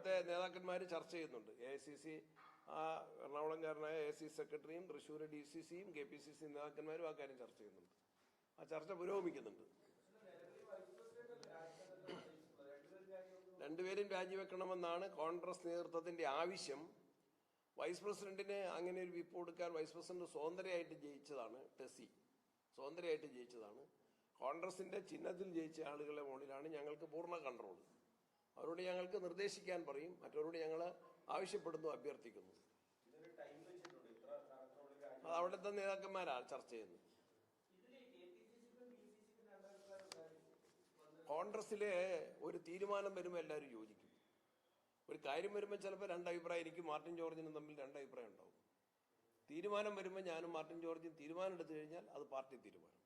അവിടുത്തെ നേതാക്കന്മാർ ചർച്ച ചെയ്യുന്നുണ്ട്. എ ഐ സി സി എറണാകുളംകാരനായ എ സി സെക്രട്ടറിയും തൃശ്ശൂർ ഡി സി സിയും കെ പി സി സി നേതാക്കന്മാരും ആ കാര്യം ചർച്ച ചെയ്യുന്നുണ്ട്. ആ ചർച്ച പുരോഗമിക്കുന്നുണ്ട്. രണ്ടുപേരും രാജിവെക്കണമെന്നാണ് കോൺഗ്രസ് നേതൃത്വത്തിന്റെ ആവശ്യം. വൈസ് പ്രസിഡന്റിന് അങ്ങനെ ഒരു വിപ്പ് കൊടുക്കാൻ വൈസ് പ്രസിഡന്റ് സ്വതന്ത്രയായിട്ട് ജയിച്ചതാണ് ടെസി സ്വതന്ത്രയായിട്ട് ജയിച്ചതാണ്. കോൺഗ്രസിന്റെ ചിഹ്നത്തിൽ ജയിച്ച ആളുകളുടെ മുകളിലാണ് ഞങ്ങൾക്ക് പൂർണ കൺട്രോൾ അവരോട് ഞങ്ങൾക്ക് നിർദ്ദേശിക്കാൻ പറയും മറ്റവരോട് ഞങ്ങൾ ആവശ്യപ്പെടുന്നു അഭ്യർത്ഥിക്കുന്നു. അത് അവിടുത്തെ നേതാക്കന്മാരാണ് ചർച്ച ചെയ്യുന്നത്. കോൺഗ്രസിലെ ഒരു തീരുമാനം വരുമ്പോൾ എല്ലാവരും യോജിക്കും. ഒരു കാര്യം വരുമ്പോൾ ചിലപ്പോൾ രണ്ടഭിപ്രായം എനിക്ക് മാർട്ടിൻ ജോർജിനും തമ്മിൽ രണ്ടഭിപ്രായം ഉണ്ടാവും. തീരുമാനം വരുമ്പോൾ ഞാനും മാർട്ടിൻ ജോർജും തീരുമാനം എടുത്തു കഴിഞ്ഞാൽ അത് പാർട്ടി തീരുമാനം.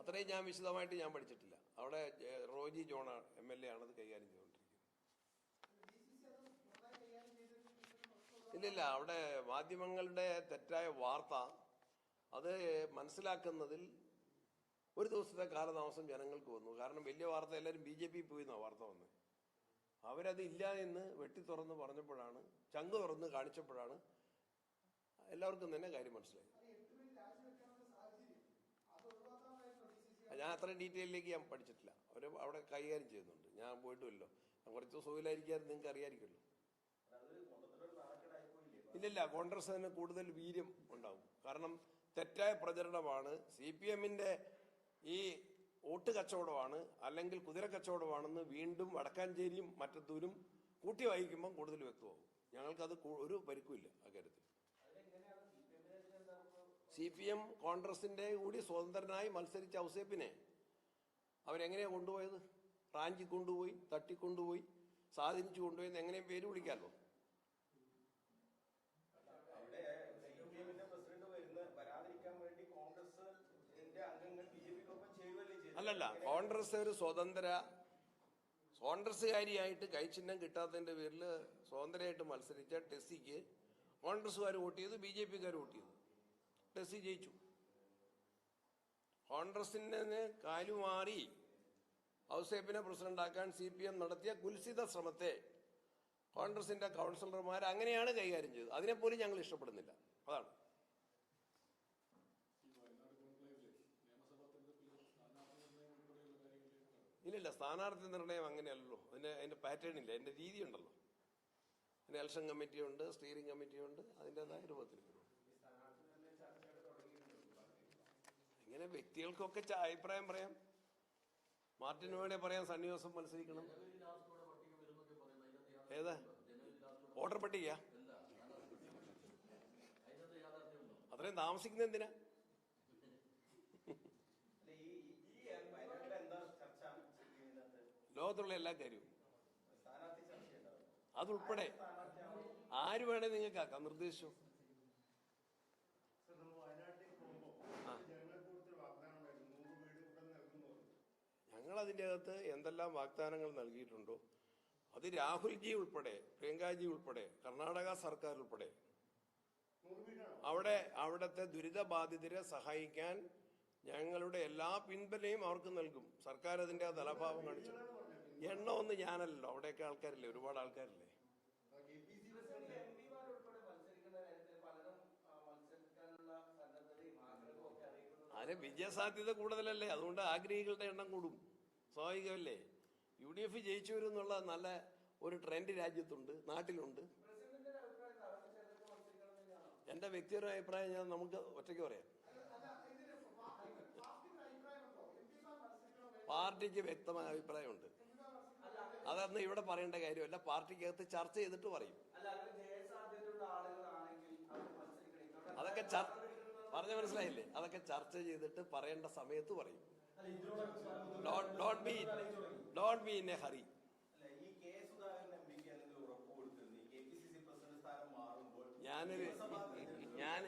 അത്രയും ഞാൻ വിശദമായിട്ട് ഞാൻ പഠിച്ചിട്ടില്ല. അവിടെ Roji John M L A ആണത് കൈകാര്യം ചെയ്തുകൊണ്ടിരിക്കുന്നത്. ഇല്ലില്ല അവിടെ മാധ്യമങ്ങളുടെ തെറ്റായ വാർത്ത അത് മനസ്സിലാക്കുന്നതിൽ ഒരു ദിവസത്തെ കാലതാമസം ജനങ്ങൾക്ക് വന്നു. കാരണം വലിയ വാർത്ത എല്ലാവരും ബി ജെ പി പോയി എന്നാ വാർത്ത വന്ന്. അവരത് ഇല്ല എന്ന് വെട്ടി തുറന്ന് പറഞ്ഞപ്പോഴാണ് ചങ്ക് തുറന്ന് കാണിച്ചപ്പോഴാണ് എല്ലാവർക്കും തന്നെ കാര്യം മനസ്സിലായി ഞാൻ അത്ര ഡീറ്റെയിലേക്ക് ഞാൻ പഠിച്ചിട്ടില്ല. അവർ അവിടെ കൈകാര്യം ചെയ്യുന്നുണ്ട്. ഞാൻ പോയിട്ടുമല്ലോ കുറച്ച് സുഖമില്ലായിരിക്കാതെ നിങ്ങൾക്ക് അറിയാമായിരിക്കുമല്ലോ. ഇല്ലില്ല കോൺഗ്രസിന് കൂടുതൽ വീര്യം ഉണ്ടാവും. കാരണം തെറ്റായ പ്രചരണമാണ്. സി പി എമ്മിന്റെ ഈ വോട്ട് കച്ചവടമാണ് അല്ലെങ്കിൽ കുതിര കച്ചവടമാണെന്ന് വീണ്ടും വടക്കാഞ്ചേരിയും മറ്റത്തൂരും കൂട്ടി വായിക്കുമ്പം കൂടുതൽ വ്യക്തമാവും ഞങ്ങൾക്കത് ഒരു പരിക്കുമില്ല അക്കാര്യത്തിൽ അതെങ്ങനെയാണ് സി പി എമ്മിനെ എന്താ സി പി എം കോൺഗ്രസിന്റെ കൂടി സ്വതന്ത്രനായി മത്സരിച്ച ഔസേപ്പിനെ അവരെങ്ങനെയാണ് കൊണ്ടുപോയത്? റാഞ്ചി കൊണ്ടുപോയി തട്ടിക്കൊണ്ടുപോയി സ്വാധീനിച്ചു കൊണ്ടുപോയി എങ്ങനെയും പേര് വിളിക്കാമല്ലോ. അല്ലല്ല കോൺഗ്രസ് ഒരു സ്വതന്ത്ര കോൺഗ്രസ്സുകാരിയായിട്ട് കൈചിഹ്നം കിട്ടാത്തതിന്റെ പേരിൽ സ്വതന്ത്രമായിട്ട് മത്സരിച്ച ടെസ്സിക്ക് കോൺഗ്രസ്സുകാർ വോട്ട് ചെയ്തു ബി ജെ പിക്കാർ വോട്ട് ചെയ്തു. ടെസ്സി ജയിച്ചു. കോൺഗ്രസിന് കാലുമാറി ഔസേപ്പിനെ പ്രസിഡന്റാക്കാൻ സി പി എം നടത്തിയ കുൽസിത ശ്രമത്തെ കോൺഗ്രസിന്റെ കൗൺസിലർമാർ അങ്ങനെയാണ് കൈകാര്യം ചെയ്തത്. അതിനെപ്പോലും ഞങ്ങൾ ഇഷ്ടപ്പെടുന്നില്ല. അതാണ്. ഇല്ലില്ല സ്ഥാനാർത്ഥി നിർണയം അങ്ങനെയല്ലല്ലോ. അതിന് അതിന്റെ പാറ്റേൺ ഇല്ല. അതിന്റെ രീതിയുണ്ടല്ലോ അതിന് ഇലക്ഷൻ കമ്മിറ്റിയുണ്ട് സ്റ്റിയറിംഗ് കമ്മിറ്റിയുണ്ട് അതിന്റെതായ രൂപത്തിൽ ഇങ്ങനെ വ്യക്തികൾക്കൊക്കെ അഭിപ്രായം പറയാം. മാർട്ടിന് വേണേ പറയാം സണ്ണി ജോസഫ് മത്സരിക്കണം. ഏതാ? ഓർഡർ പട്ടിക അത്രയും താമസിക്കുന്ന എന്തിനാ? ലോകത്തുള്ള എല്ലാ കാര്യവും. അതുൾപ്പെടെ ആര് വേണേ നിങ്ങൾക്ക് ആക്കാം നിർദ്ദേശിച്ചു സർ, നമ്മൾ വയനാട്ടിലേക്ക് പോകുമ്പോൾ ആ. ജനങ്ങൾക്ക് കൊടുത്തൊരു വാഗ്ദാനം ഉണ്ടായിരുന്നു നൂറ് വീട് ഇവിടെ നൽകുന്നു പറഞ്ഞു. അതിന്റെ അകത്ത് എന്തെല്ലാം വാഗ്ദാനങ്ങൾ നൽകിയിട്ടുണ്ടോ? അത് രാഹുൽജി ഉൾപ്പെടെ പ്രിയങ്കാജി ഉൾപ്പെടെ കർണാടക സർക്കാർ ഉൾപ്പെടെ. അവിടെ അവിടുത്തെ ദുരിതബാധിതരെ സഹായിക്കാൻ ഞങ്ങളുടെ എല്ലാ പിൻബലയും അവർക്ക് നൽകും. സർക്കാർ അതിന്റെ ആ തലഭാവം കാണിച്ചു. എണ്ണമൊന്നും ഞാനല്ലല്ലോ അവിടെയൊക്കെ ആൾക്കാരില്ലേ ഒരുപാട് ആൾക്കാരില്ലേ? അതിന് വിജയസാധ്യത കൂടുതലല്ലേ? അതുകൊണ്ട് ആഗ്രഹികളുടെ എണ്ണം കൂടും. സ്വാഭാവികമല്ലേ? യു ഡി എഫ് ജയിച്ചു വരും എന്നുള്ള നല്ല ഒരു ട്രെൻഡ് രാജ്യത്തുണ്ട് നാട്ടിലുണ്ട്. എന്റെ വ്യക്തിപരമായ അഭിപ്രായം ഞാൻ നമുക്ക് ഒറ്റയ്ക്ക് പറയാം. പാർട്ടിക്ക് വ്യക്തമായ അഭിപ്രായമുണ്ട്. അതൊന്നും ഇവിടെ പറയേണ്ട കാര്യമല്ല പാർട്ടിക്കകത്ത് ചർച്ച ചെയ്തിട്ട് പറയും. അതൊക്കെ പറഞ്ഞ മനസ്സിലായില്ലേ? അതൊക്കെ ചർച്ച ചെയ്തിട്ട് പറയേണ്ട സമയത്ത് പറയും. Don't be don't be in a hurry ഞാനൊരു ഞാൻ.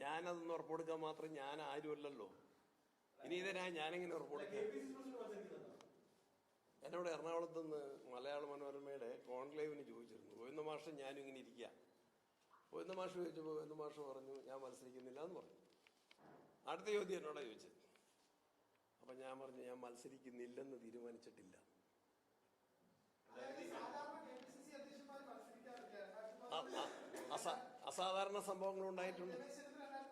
ഞാനതൊന്ന് ഉറപ്പ് കൊടുക്കാൻ മാത്രം ഞാൻ ആരുമല്ലല്ലോ. ഇനി ഇതിനാ ഞാനെങ്ങനെ ഉറപ്പ് കൊടുക്കുക എന്നോട് എറണാകുളത്ത് നിന്ന് മലയാള മനോരമയുടെ കോൺക്ലേവിന് ചോദിച്ചിരുന്നു. ഗോവിന്ദ മാഷ് ഞാനും ഇങ്ങനെ ഇരിക്കുക ഗോവിന്ദ മാഷ് ചോദിച്ചപ്പോൾ ഗോവിന്ദ മാഷ് പറഞ്ഞു ഞാൻ മത്സരിക്കുന്നില്ല എന്ന് പറഞ്ഞു. അടുത്ത ചോദ്യം എന്നോടാ ചോദിച്ചത്. അപ്പൊ ഞാൻ പറഞ്ഞു ഞാൻ മത്സരിക്കുന്നില്ലെന്ന് തീരുമാനിച്ചിട്ടില്ല. അസാധാരണ സംഭവങ്ങൾ ഉണ്ടായിട്ടുണ്ട്.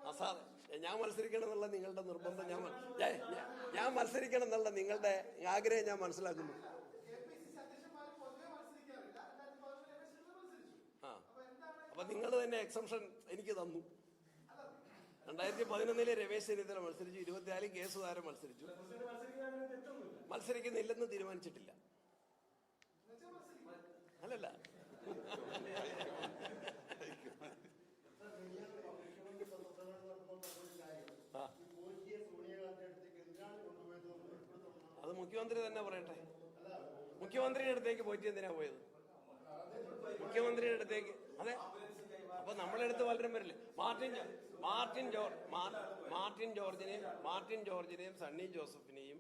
അസാ ഞാൻ മത്സരിക്കണം എന്നുള്ള നിങ്ങളുടെ നിർബന്ധം ഞാൻ ഞാൻ- ഞാൻ- ഞാൻ മത്സരിക്കണം എന്നുള്ള നിങ്ങളുടെ ആഗ്രഹം ഞാൻ മനസ്സിലാക്കുന്നു. ആ. അപ്പൊ നിങ്ങൾ തന്നെ എക്സംഷൻ എനിക്ക് തന്നു. രണ്ടായിരത്തി പതിനൊന്നിലെ രമേശ് ചെന്നിത്തല മത്സരിച്ചു ഇരുപത്തിനാലിൽ കെ സുധാകരൻ മത്സരിച്ചു. മത്സരിക്കുന്നില്ലെന്ന് തീരുമാനിച്ചിട്ടില്ല. അല്ലല്ല. അത് മുഖ്യമന്ത്രി തന്നെ പറയട്ടെ. മുഖ്യമന്ത്രിയുടെ അടുത്തേക്ക് പോയിട്ട് എന്തിനാ പോയത്? മുഖ്യമന്ത്രിയുടെ അടുത്തേക്ക് അതെ. അപ്പൊ നമ്മളെടുത്ത് പലരും വരില്ലേ? മാർട്ടിൻ മാർട്ടിൻ ജോർജ് മാർട്ടിൻ ജോർജിനെയും മാർട്ടിൻ ജോർജിനെയും സണ്ണി ജോസഫിനെയും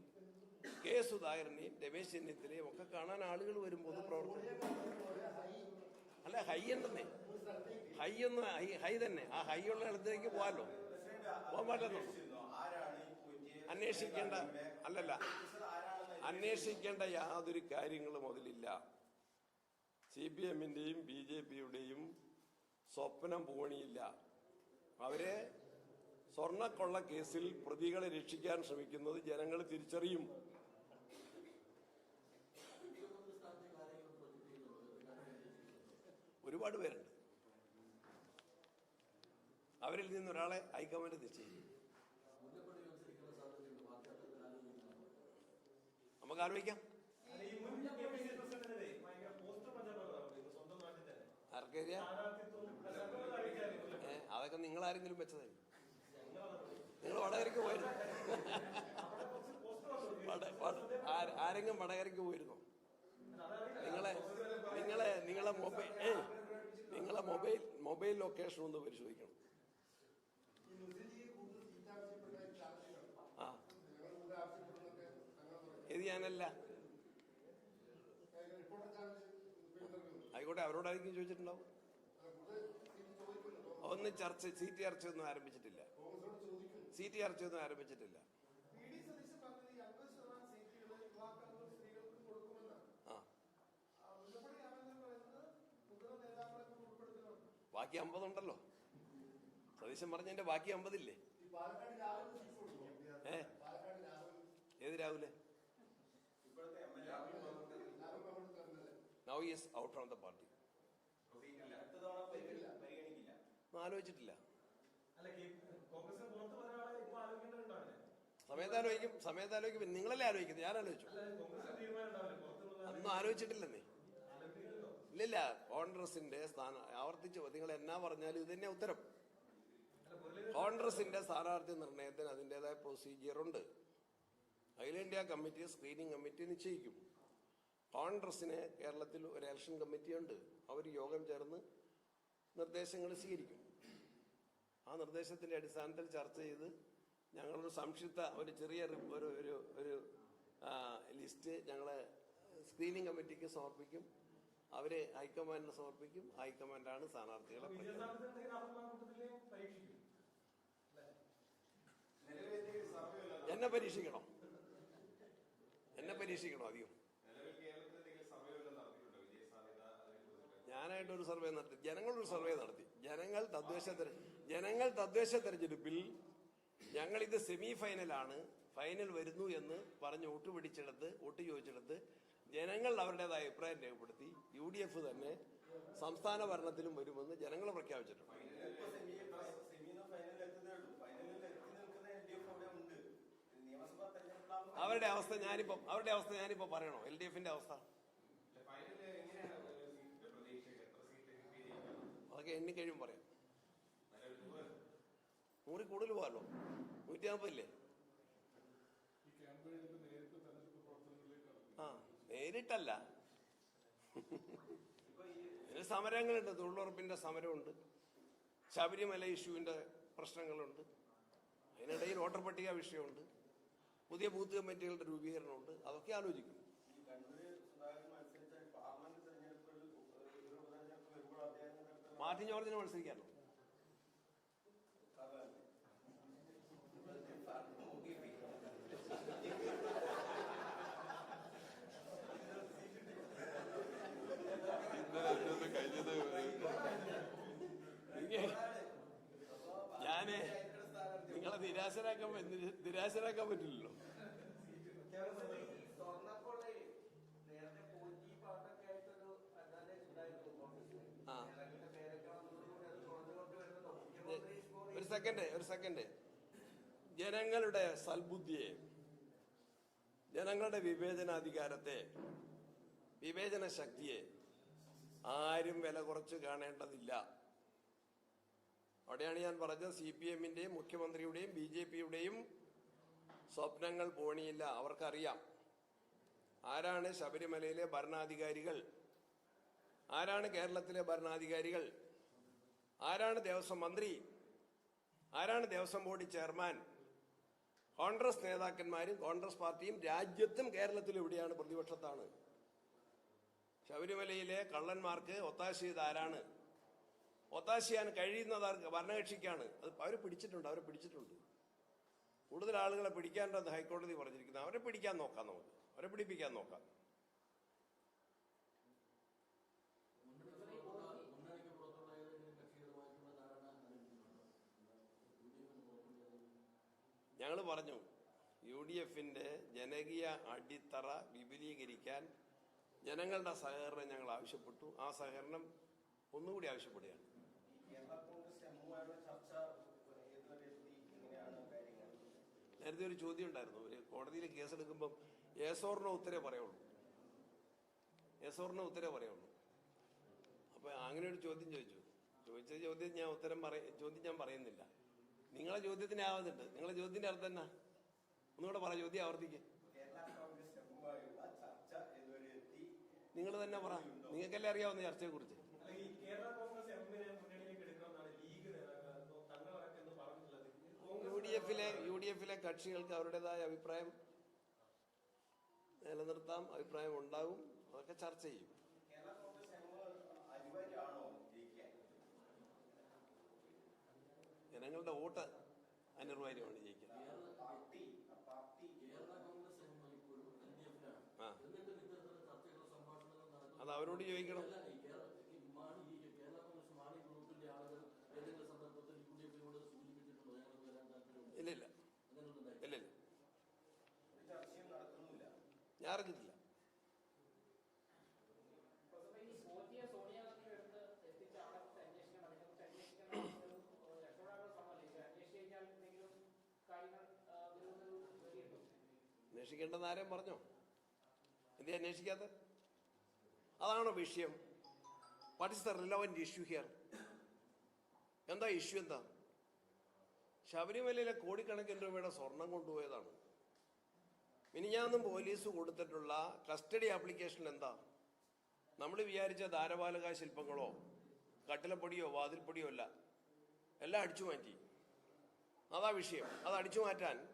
കെ സുധാകരനെയും രമേശ് ചെന്നിത്തലയും ഒക്കെ കാണാൻ ആളുകൾ വരും പൊതുപ്രവർത്തകർ അല്ല ഹൈ ഉണ്ടെന്നേ. ഹൈ ഒന്ന് ഹൈ ഹൈ തന്നെ. ആ ഹൈ ഉള്ള ഇടത്തേക്ക് പോകാമല്ലോ പോകാൻ പറ്റുന്നുള്ളൂ അന്വേഷിക്കേണ്ട അല്ലല്ല. അന്വേഷിക്കേണ്ട യാതൊരു കാര്യങ്ങളും അതിലില്ല. സി പി എമ്മിന്റെയും ബി ജെ പിയുടെയും സ്വപ്നം പൂണിയില്ല. അവരെ സ്വർണക്കൊള്ള കേസിൽ പ്രതികളെ രക്ഷിക്കാൻ ശ്രമിക്കുന്നത് ജനങ്ങൾ തിരിച്ചറിയും. ഒരുപാട് പേരുണ്ട്. അവരിൽ നിന്ന് ഒരാളെ ഹൈക്കമാൻഡ് നിശ്ചയിക്കും നമുക്ക് ആലോചിക്കാം. അല്ല, അതൊക്കെ നിങ്ങൾ ആരെങ്കിലും വെച്ചതായി. നിങ്ങൾ വടകരയ്ക്ക് പോയിരുന്നു. ആരെങ്കിലും വടകരയ്ക്ക് പോയിരുന്നോ? നിങ്ങളെ നിങ്ങളെ നിങ്ങളെ മൊബൈൽ നിങ്ങളെ മൊബൈൽ മൊബൈൽ ലൊക്കേഷൻ ഒന്ന് പരിശോധിക്കണം. ആ. ഇത് ഞാനല്ല. ആയിക്കോട്ടെ അവരോടായിരിക്കും ചോദിച്ചിട്ടുണ്ടാവും? അത് ചർച്ച സീറ്റ് ടി ഒന്ന് ചർച്ച ഒന്നും ആരംഭിച്ചിട്ടില്ല. സി ടി ചർച്ച ഒന്നും ആരംഭിച്ചിട്ടില്ല ബാക്കി അമ്പതുണ്ടല്ലോ. സതീശൻ പറഞ്ഞതിന്റെ ബാക്കി അമ്പതില്ലേ? ഏ? ഏത് Rahul? Now is out of the party അടുത്ത തവണ പരിഗണി- പരിഗണിക്കില്ല ഒന്നും ആലോചിച്ചിട്ടില്ല. സമയത്താലോചിക്കും കോൺഗ്രസിന് പുറത്ത് ഒരാളെ ഇപ്പൊ ആലോചിക്കേണ്ടതുണ്ടാവില്ലേ സമയത്ത് ആലോചിക്കും സമയത്ത് ആലോചിക്കും നിങ്ങളല്ലേ ആലോചിക്കുന്നത്? ഞാൻ ആലോചിച്ചു. അന്നും ആലോചിച്ചിട്ടില്ലെന്നേ ഇല്ലില്ല കോൺഗ്രസിന്റെ സ്ഥാന ആവർത്തിച്ച് നിങ്ങൾ എന്നാ പറഞ്ഞാലും ഇത് തന്നെ ഉത്തരം. കോൺഗ്രസിന്റെ സ്ഥാനാർത്ഥി നിർണയത്തിന് അതിന്റെതായ പ്രൊസീജിയർ ഉണ്ട്. അഖിലേന്ത്യാ കമ്മിറ്റി സ്ക്രീനിങ് കമ്മിറ്റി നിശ്ചയിക്കും. കോൺഗ്രസിന് കേരളത്തിൽ ഒരു ഇലക്ഷൻ കമ്മിറ്റി ഉണ്ട്. അവർ യോഗം ചേർന്ന് നിർദ്ദേശങ്ങൾ സ്വീകരിക്കും. ആ നിർദ്ദേശത്തിന്റെ അടിസ്ഥാനത്തിൽ ചർച്ച ചെയ്ത് ഞങ്ങളൊരു സംക്ഷിപ്ത ഒരു ചെറിയ ഒരു ഒരു ഒരു ലിസ്റ്റ് ഞങ്ങൾ സ്ക്രീനിങ് കമ്മിറ്റിക്ക് സമർപ്പിക്കും. അവർ ഹൈക്കമാൻഡിന് സമർപ്പിക്കും. ഹൈക്കമാൻഡാണ് സ്ഥാനാർത്ഥികളെ എന്നെ പരീക്ഷിക്കണം. എന്നെ പരീക്ഷിക്കണം അധികം. ഞാനായിട്ടൊരു സർവേ നടത്തി ജനങ്ങളൊരു സർവേ നടത്തി. ജനങ്ങൾ തദ്ദേശ ജനങ്ങൾ തദ്ദേശ തെരഞ്ഞെടുപ്പിൽ ഞങ്ങൾ ഇത് സെമി ഫൈനലാണ് ഫൈനൽ വരുന്നു എന്ന് പറഞ്ഞ് വോട്ട് പിടിച്ചെടുത്ത് വോട്ട് ചോദിച്ചെടുത്ത് ജനങ്ങൾ അവരുടേതായ അഭിപ്രായം രേഖപ്പെടുത്തി. യു ഡി എഫ് തന്നെ സംസ്ഥാന ഭരണത്തിലും വരുമെന്ന് ജനങ്ങൾ പ്രഖ്യാപിച്ചിട്ടുണ്ട്. അവരുടെ അവസ്ഥ ഞാനിപ്പോ അവരുടെ അവസ്ഥ ഞാനിപ്പോ പറയണോ? എൽ ഡി എഫിന്റെ അവസ്ഥ? അതൊക്കെ എണ്ണി കഴിയും പറയാം. നൂറിൽ കൂടുതൽ പോകാമല്ലോ നൂറ്റി നാൽപ്പതില്ലേ ആ നേരിട്ടല്ല. സമരങ്ങളുണ്ട് തൊഴിലുറപ്പിന്റെ സമരമുണ്ട്. ശബരിമല ഇഷ്യൂവിന്റെ പ്രശ്നങ്ങളുണ്ട്. അതിനിടയിൽ വോട്ടർ പട്ടിക വിഷയമുണ്ട്. പുതിയ ബൂത്ത് കമ്മിറ്റികളുടെ രൂപീകരണമുണ്ട്. അതൊക്കെ ആലോചിക്കും. മാർട്ടിൻ ജോർജിന് മത്സരിക്കാമല്ലോ കഴിഞ്ഞത് നിങ്ങളെ നിരാശരാക്കാൻ നിരാശരാക്കാൻ പറ്റില്ലല്ലോ. സെക്കൻഡ് ഒരു സെക്കൻഡ് ജനങ്ങളുടെ സൽബുദ്ധിയെ ജനങ്ങളുടെ വിവേചനാധികാരത്തെ വിവേചന ശക്തിയെ ആരും വില കുറച്ച് കാണേണ്ടതില്ല. അവിടെയാണ് ഞാൻ പറഞ്ഞത് സി പി എമ്മിന്റെയും മുഖ്യമന്ത്രിയുടെയും ബി ജെ പിയുടെയും സ്വപ്നങ്ങൾ പോണിയില്ല. അവർക്കറിയാം ആരാണ് ശബരിമലയിലെ ഭരണാധികാരികൾ ആരാണ് കേരളത്തിലെ ഭരണാധികാരികൾ ആരാണ് ദേവസ്വം മന്ത്രി ആരാണ് ദേവസ്വം ബോർഡ് ചെയർമാൻ? കോൺഗ്രസ് നേതാക്കന്മാരും കോൺഗ്രസ് പാർട്ടിയും രാജ്യത്തും കേരളത്തിലും എവിടെയാണ് പ്രതിപക്ഷത്താണ്. ശബരിമലയിലെ കള്ളന്മാർക്ക് ഒത്താശ ചെയ്ത് ആരാണ്? ഒത്താശ ചെയ്യാൻ കഴിയുന്നത് ഭരണകക്ഷിക്കാണ്. അത് അവർ പിടിച്ചിട്ടുണ്ട് അവരെ പിടിച്ചിട്ടുണ്ട്. കൂടുതൽ ആളുകളെ പിടിക്കാനുണ്ടെന്ന് ഹൈക്കോടതി പറഞ്ഞിരിക്കുന്നത് അവരെ പിടിക്കാൻ നോക്കാം നമുക്ക്. അവരെ പിടിപ്പിക്കാൻ നോക്കാം. ഞങ്ങൾ പറഞ്ഞു യു ഡി എഫിന്റെ ജനകീയ അടിത്തറ വിപുലീകരിക്കാൻ ജനങ്ങളുടെ സഹകരണം ഞങ്ങൾ ആവശ്യപ്പെട്ടു. ആ സഹകരണം ഒന്നുകൂടി ആവശ്യപ്പെടുകയാണ്. നേരത്തെ ഒരു ചോദ്യം ഉണ്ടായിരുന്നു. ഒരു കോടതിയിൽ കേസെടുക്കുമ്പം ഏസോറിനോ ഉത്തരേ പറയുള്ളൂ. ഏസോറിനോ ഉത്തരേ പറയുള്ളൂ. അപ്പൊ അങ്ങനെ ഒരു ചോദ്യം ചോദിച്ചു. ചോദിച്ച ചോദ്യം ഞാൻ ഉത്തരം പറയ ചോദ്യം ഞാൻ പറയുന്നില്ല. നിങ്ങളെ ചോദ്യത്തിന് ആവുന്നുണ്ട്. നിങ്ങളെ ചോദ്യത്തിന്റെ അർത്ഥം എന്നാ? ഒന്നുകൂടെ പറ ചോദ്യം ആവർത്തിക്കുക നിങ്ങൾ തന്നെ പറ. നിങ്ങൾക്കല്ലേ അറിയാവുന്ന ചർച്ചയെ കുറിച്ച് യു ഡി എഫിലെ യു ഡി എഫിലെ കക്ഷികൾക്ക് അവരുടേതായ അഭിപ്രായം നിലനിർത്താം അഭിപ്രായം ഉണ്ടാകും. അതൊക്കെ ചർച്ച ചെയ്യും കേരള കോൺഗ്രസ് എം അനിവാര്യമാണോ ജയിക്കാൻ ജനങ്ങളുടെ വോട്ട് അനിർവാര്യമാണ് ജയിക്കാൻ പാർട്ടി ആ പാർട്ടി കേരള കോൺഗ്രസ് എം ഇപ്പോഴും എൽ ഡി എഫിലാണ് ആ എന്നിട്ട് വോട്ട് അനിർവാര്യമാണ് ജയിക്കുന്നത്. ആ അത് അവരോട് ചോദിക്കണം. ഇല്ലില്ല. ഇല്ലില്ല. ഞാറിഞ്ഞില്ല ഈ മാണി ഈ കേരള കോൺഗ്രസ് മാണി ഗ്രൂപ്പിന്റെ ആളുകൾ ഏതെങ്കിലും സന്ദർഭത്തിൽ യു ഡി എഫിനോട് സൂചിപ്പിച്ചിട്ടുണ്ടോ ഞങ്ങൾക്ക് വരാൻ താല്പര്യമുണ്ട് ഇല്ല ഇല്ല അങ്ങനെയൊന്നും ഉണ്ടായിട്ടില്ല. ഇല്ല ഇല്ല ഒരു ചർച്ചയും നടത്തുന്നില്ല ഞാൻ അറിഞ്ഞിട്ടില്ല ഈ സോറ്റിയ സോണിയാഗാന്ധിയുടെ അടുത്ത് എത്തിച്ച ആളെ കുറിച്ച് അന്വേഷിക്കണം അതിനെക്കുറിച്ച് അന്വേഷിക്കണം ഒരു രക്ഷപ്പെടാനുള്ള ശ്രമമല്ല ഇത് അന്വേഷിച്ച് കഴിഞ്ഞാൽ എന്തെങ്കിലും കാര്യങ്ങൾ ആ, വരുമെന്നൊരു പേടിയുണ്ടോ അന്വേഷിക്കേണ്ടെന്ന് ആരെയും പറഞ്ഞോ? എന്തേ അന്വേഷിക്കാത്ത? അതാണോ വിഷയം. What is the relevant issue here എന്താ ഇഷ്യൂ എന്താ? ശബരിമലയിലെ കോടിക്കണക്കിന് രൂപയുടെ സ്വർണം കൊണ്ടുപോയതാണ്. മിനിഞ്ഞാന്നും പോലീസ് കൊടുത്തിട്ടുള്ള കസ്റ്റഡി ആപ്ലിക്കേഷൻ എന്താ? നമ്മൾ വിചാരിച്ച ധാരപാലക ശില്പങ്ങളോ കട്ടിലപ്പൊടിയോ വാതിൽപ്പൊടിയോ അല്ല. എല്ലാം അടിച്ചു മാറ്റി. അതാ വിഷയം. അത് അടിച്ചു മാറ്റാൻ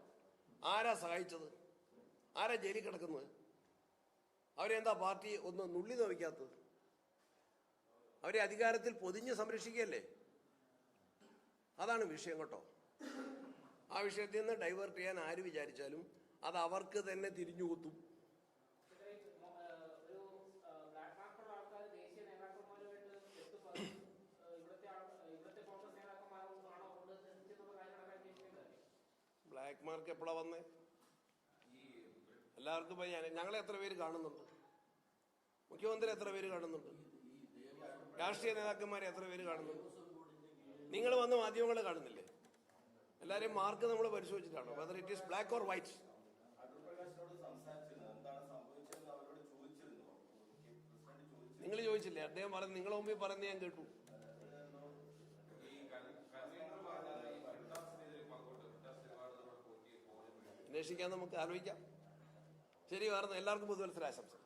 ആരാ സഹായിച്ചത്? ആരാ ജയിലിൽ കിടക്കുന്നത്? അവരെന്താ പാർട്ടി ഒന്ന് നുള്ളി നോവിക്കാത്തത്? അവരെ അധികാരത്തിൽ പൊതിഞ്ഞ് സംരക്ഷിക്കുകയല്ലേ? അതാണ് വിഷയം കേട്ടോ. ആ വിഷയത്തിൽ നിന്ന് ഡൈവേർട്ട് ചെയ്യാൻ ആര് വിചാരിച്ചാലും അത് അവർക്ക് തന്നെ തിരിഞ്ഞു കുത്തും. ബ്ലാക്ക് മാർക്ക് എപ്പോഴാണ് ദേശീയ എല്ലാവർക്കും ഞാൻ ഞങ്ങളെ എത്ര പേര് കാണുന്നുണ്ട്? മുഖ്യമന്ത്രി എത്ര പേര് കാണുന്നുണ്ട്? രാഷ്ട്രീയ നേതാക്കന്മാരെ എത്ര പേര് കാണുന്നുണ്ട്? നിങ്ങൾ വന്ന് മാധ്യമങ്ങളെ കാണുന്നില്ലേ? എല്ലാവരെയും മാർക്ക് നമ്മൾ പരിശോധിച്ചിട്ടാണോ? Whether it is black or white നിങ്ങൾ ചോദിച്ചില്ലേ? അദ്ദേഹം പറഞ്ഞു നിങ്ങളെ മുമ്പിൽ പറഞ്ഞ് ഞാൻ കേട്ടു. അന്വേഷിക്കാൻ നമുക്ക് ആലോചിക്കാം. ശരി വേറെ എല്ലാവർക്കും പുതുവത്സരാശംസ.